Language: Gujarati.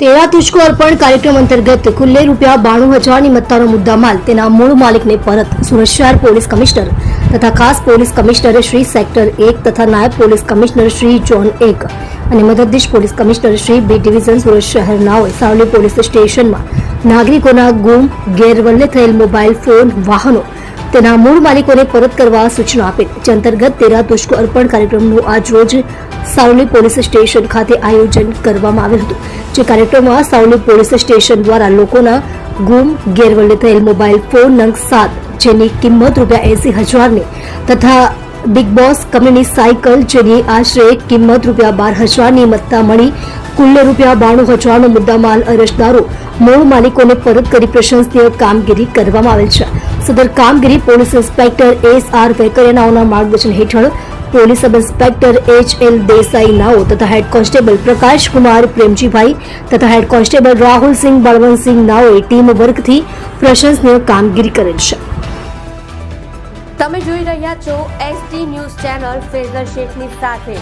તેરા તુષ્કો અર્પણ કાર્યક્રમ અંતર્ગત ખુલ્લે રૂપિયા બાણું હજારની મત્તાનો મુદ્દામાલ તેના મૂળ માલિકને પરત સુરત શહેર પોલીસ કમિશનર તથા ખાસ પોલીસ કમિશનર શ્રી સેક્ટર એક તથા નાયબ પોલીસ કમિશનર શ્રી જોન એક અને મદદનીશ police commissioner Shri B division Surat શહેરનાઓએ Savli police સ્ટેશનમાં નાગરિકોના ગુમ, ગેરવલ્લે થયેલ મોબાઈલ, ફોન, વાહનો તેના મૂળ માલિકોને પરત કરવા સૂચના આપેલ જે અંતર્ગત તેરા તુષ્કો અર્પણ કાર્યક્રમનું આજ રોજ સાવલી પોલીસ સ્ટેશન ખાતે આયોજન કરવામાં આવ્યું હતું. જે કાર્યક્રમમાં સાવલી પોલીસ સ્ટેશન દ્વારા લોકોના ગુમ, ગેરવલ્લે થયેલ મોબાઈલ ફોન નંગ સાત, જેની કિંમત રૂપિયા એસી હજારની તથા બિગ બોસ કંપનીની સાયકલ, જેની આશરે કિંમત રૂપિયા બાર હજારની મત્તા મળી કુલ રૂપિયા બાણું હજારનો મુદ્દામાલ અરજદારો, મૂળ માલિકોને પરત કરી પ્રશંસનીય કામગીરી કરવામાં આવેલ છે. સદર કામગીરી પોલીસ ઇન્સ્પેક્ટર એસ આર વેકરિયાનાઓના માર્ગદર્શન હેઠળ police sub inspector H L Desai નાઓ તથા હેડ કોન્સ્ટેબલ પ્રકાશ કુમાર, પ્રેમજીભાઈ તથા હેડ કોન્સ્ટેબલ રાહુલસિંહ બળવંતસિંહ નાઓએ ટીમ વર્કથી પ્રશંસનીય કામગીરી કરેલ છે. તમે જોઈ રહ્યા છો એસટી ન્યૂઝ ચેનલ ફેઝર શેખની સાથે.